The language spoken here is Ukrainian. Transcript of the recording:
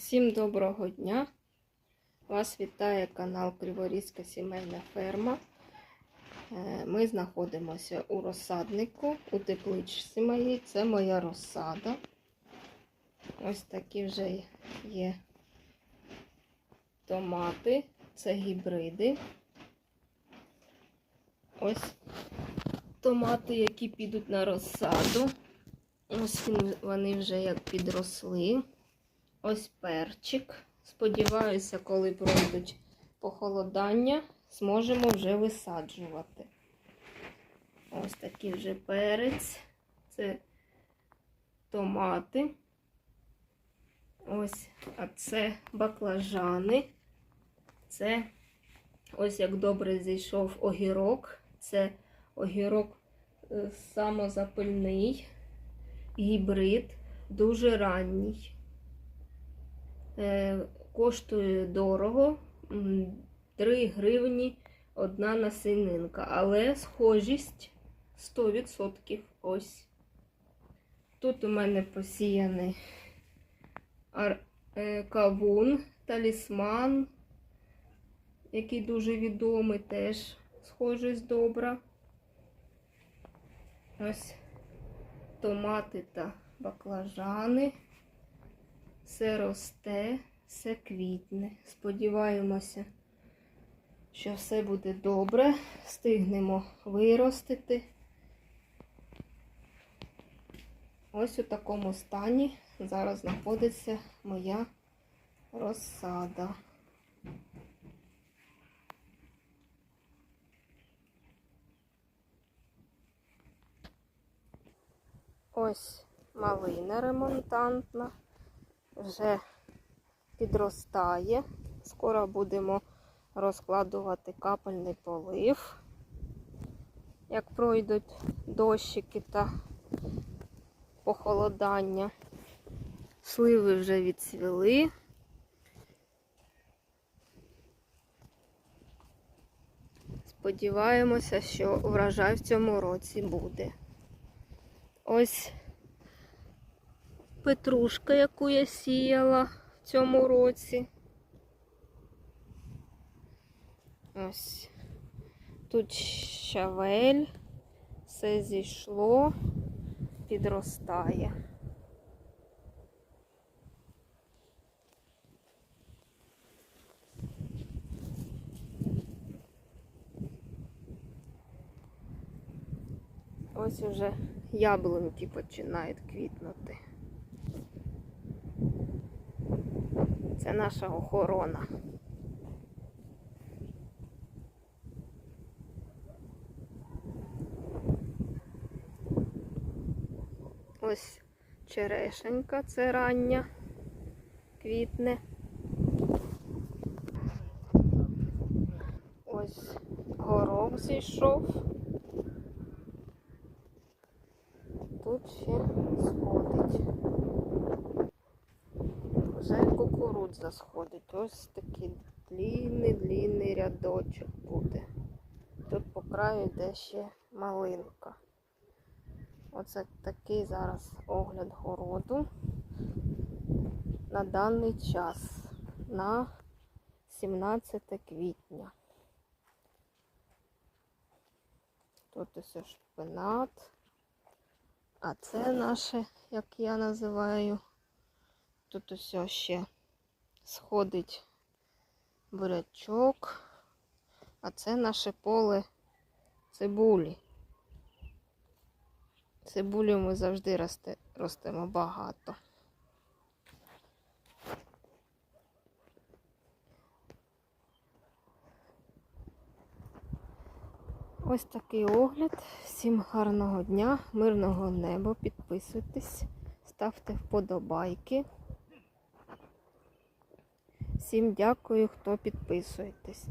Всім доброго дня! Вас вітає канал Криворізька сімейна ферма. Е, Ми знаходимося у розсаднику, у тепличці моїй. Це моя розсада. Ось такі вже є томати, це гібриди. Ось томати, які підуть на розсаду. Ось вони вже як підросли. Ось перчик. Сподіваюся, коли пройдуть похолодання, зможемо вже висаджувати. Ось такий вже перець. Це томати. Ось, а це баклажани. Це ось як добре зійшов огірок. Це огірок е, самозапильний, гібрид, дуже ранній. Е, коштує дорого. 3 гривні одна насінинка, але схожість 100%. Ось. Тут у мене посіяний е, кавун, талісман, який дуже відомий, теж схожість добра. Ось томати та баклажани. Все росте, все квітне. Сподіваємося, що все буде добре. Встигнемо виростити. Ось у такому стані зараз знаходиться моя розсада. Ось малина ремонтантна вже підростає. Скоро будемо розкладувати капельний полив, як пройдуть дощики та похолодання. Сливи вже відцвіли. Сподіваємося, що врожай в цьому році буде. Ось петрушка, яку я сіяла в цьому році. Ось тут щавель, все зійшло, підростає. Ось уже яблуньки починають квітнути. Це наша охорона. Ось черешенька, це рання, квітне. Ось горох зійшов. Тут ще сходить. Вже кукурудза сходить. Ось такий длінний, длінний рядочок буде. Тут по краю йде ще малинка. Оце такий зараз огляд городу на даний час, на 17 квітня. Тут ось шпинат. А це наше, як я називаю, тут ось ще сходить бурячок, а це наше поле цибулі. Цибулю ми завжди росте, ростемо багато. Ось такий огляд. Всім гарного дня, мирного неба. Підписуйтесь, ставте вподобайки. Всім дякую, хто підписуєтесь.